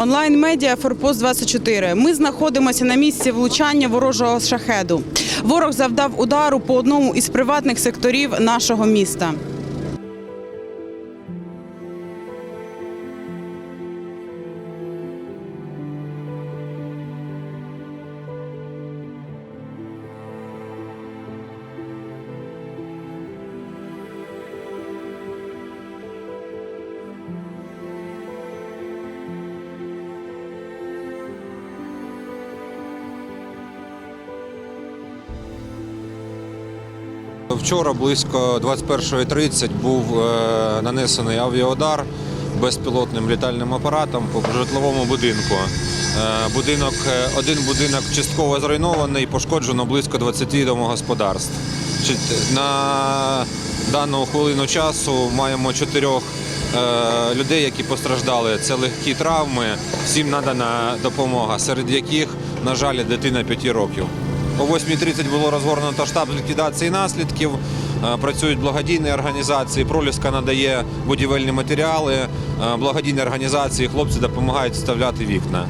Онлайн-медіа Форпост 24 Ми знаходимося на місці влучання ворожого шахеду. Ворог завдав удару по одному із приватних секторів нашого міста. Вчора близько 21.30 був е, нанесений авіаудар безпілотним літальним апаратом по житловому будинку. Е, Будинок, е, один будинок частково зруйнований, пошкоджено близько 20 домогосподарств. На дану хвилину часу маємо чотирьох людей, які постраждали. Це легкі травми, всім надана допомога, серед яких, на жаль, дитина 5 років. О 8.30 було розгорнуто штаб з ліквідації наслідків. Е, Працюють благодійні організації. Проліска надає будівельні матеріали. Е, Благодійні організації, хлопці допомагають вставляти вікна.